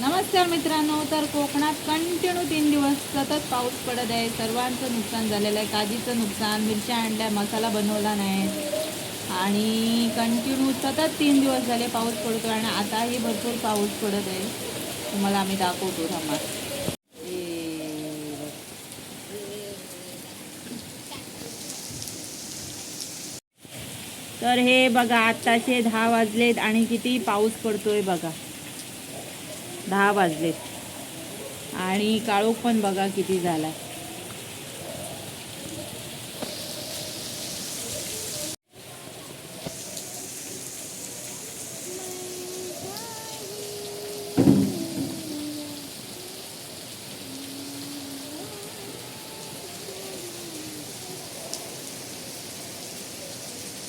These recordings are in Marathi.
नमस्कार मित्रांनो तर कोकणात कंटिन्यू तीन दिवस सतत पाऊस पडत आहे. सर्वांचं नुकसान झालेलं आहे. काजीचं नुकसान मिरच्या आणल्या मसाला बनवला नाही. आणि कंटिन्यू सतत तीन दिवस झाले पाऊस पडतो आणि आताही भरपूर पाऊस पडत आहे. तुम्हाला आम्ही दाखवतो थांबा. तर हे बघा आत्ताचे दहा वाजलेत आणि किती पाऊस पडतोय बघा. दहा वाजलेत. आणि काळोख पण बघा किती झाला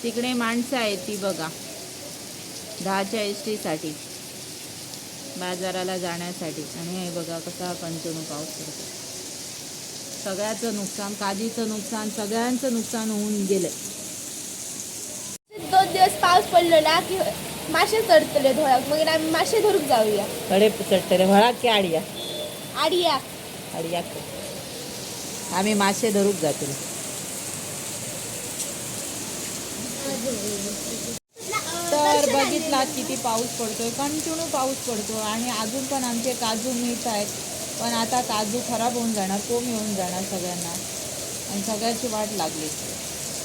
तिकडे माणसं आहेत ती बघा. दहाच्या एस टीसाठी बाजाराला जाण्यासाठी. आणि हे बघा कसा कंटिन्यू पाऊस पडतो सगळ्याचं नुकसान काजीचं नुकसान सगळ्यांचं नुकसान होऊन गेलं. दोन दिवस पाऊस पडलो ना की मासे चढतले धोळ्यात. मग आम्ही मासे धरूक जाऊया. कडे चटरे भळा की आडिया. आडिया. आडिया. आम्ही मासे धरूक जातो. बघितला किती पाऊस पडतोय कंटिन्यू पाऊस पडतो आणि अजून पण आमचे काजू मिळत आहेत. पण आता काजू खराब होऊन जाणार कोंब येऊन जाणार सगळ्यांना. आणि सगळ्याची वाट लागली.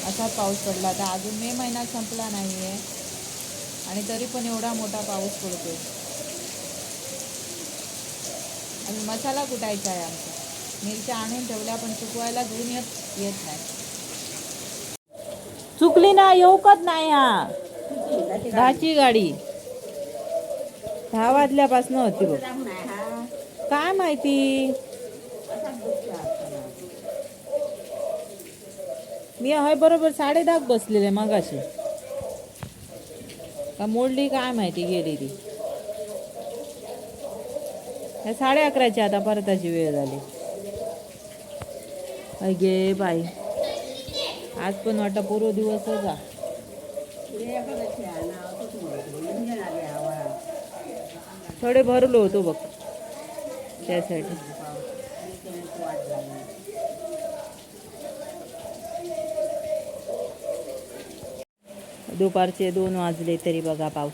असा पाऊस पडला. तर अजून मे महिना संपला नाही आहे आणि तरी पण एवढा मोठा पाऊस पडतोय. आणि मसाला कुटायचा आहे आमचा? मिरच्या आणून ठेवल्या पण चुकवायला घेऊन येत येत नाही. चुकली ना येऊकच नाही हा? दहाची गाडी. दहा वाजल्यापासून होती बघ. काय माहिती? मी होय बरोबर साडे दहा बसलेले मगाशी. का मोडली काय माहिती गेली ती. साडे अकराची आता परताची वेळ झाली. अगे गे बाई. आज पण वाटतं पूर्व दिवसच आ थोडे भरलो होतो बघ. त्यासाठी. दुपारचे दोन वाजले तरी बघा पाऊस.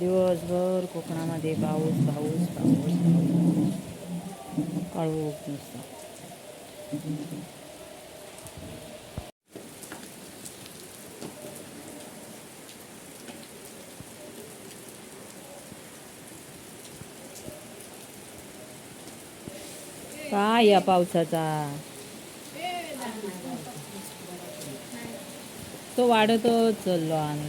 दिवसभर कोकणामध्ये पाऊस पाऊस पाऊस पाऊस. काळोख नुसता काय या पावसाचा? तो वाढतच चाललो आणि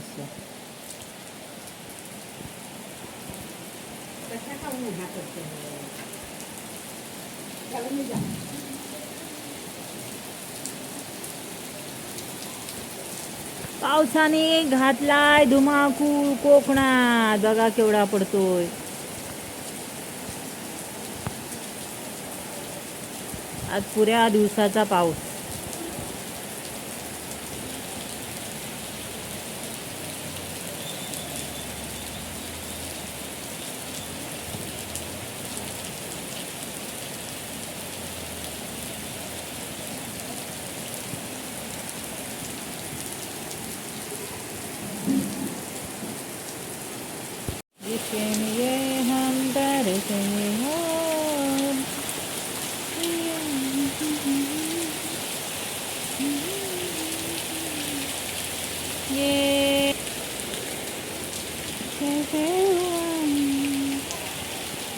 पावसाने घातलाय धुमाकूळ कोकणा जगा केवढा पडतोय. आज पुऱ्या दिवसाचा पाऊस.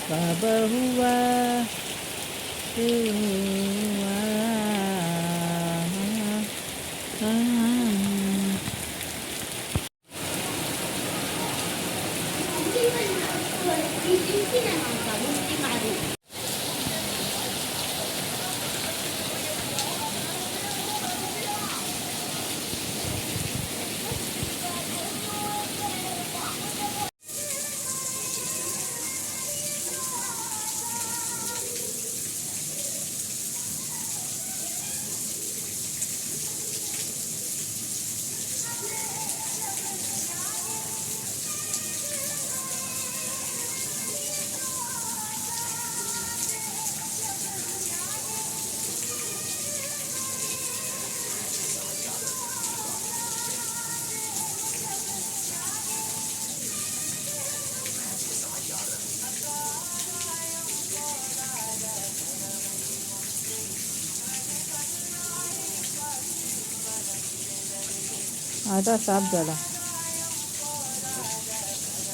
Baba Hua. Mm -hmm. आता साफ झाला.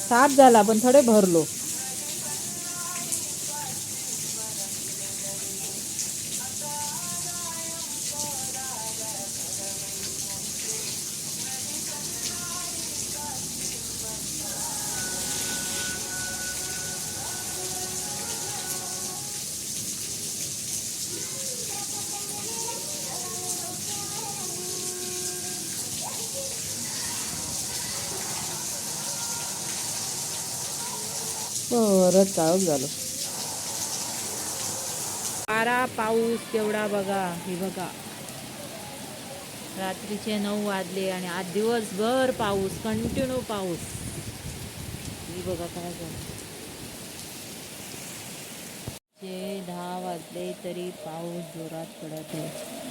साफ झाला पण थोडे भरलो. परत काळोख झालं. पारा पाऊस केवढा बघा हे बघा. रात्रीचे नऊ वाजले आणि आज दिवसभर पाऊस कंटिन्यू पाऊस. ही बघा काय झालं. जे दहा वाजले तरी पाऊस जोरात पडत आहे.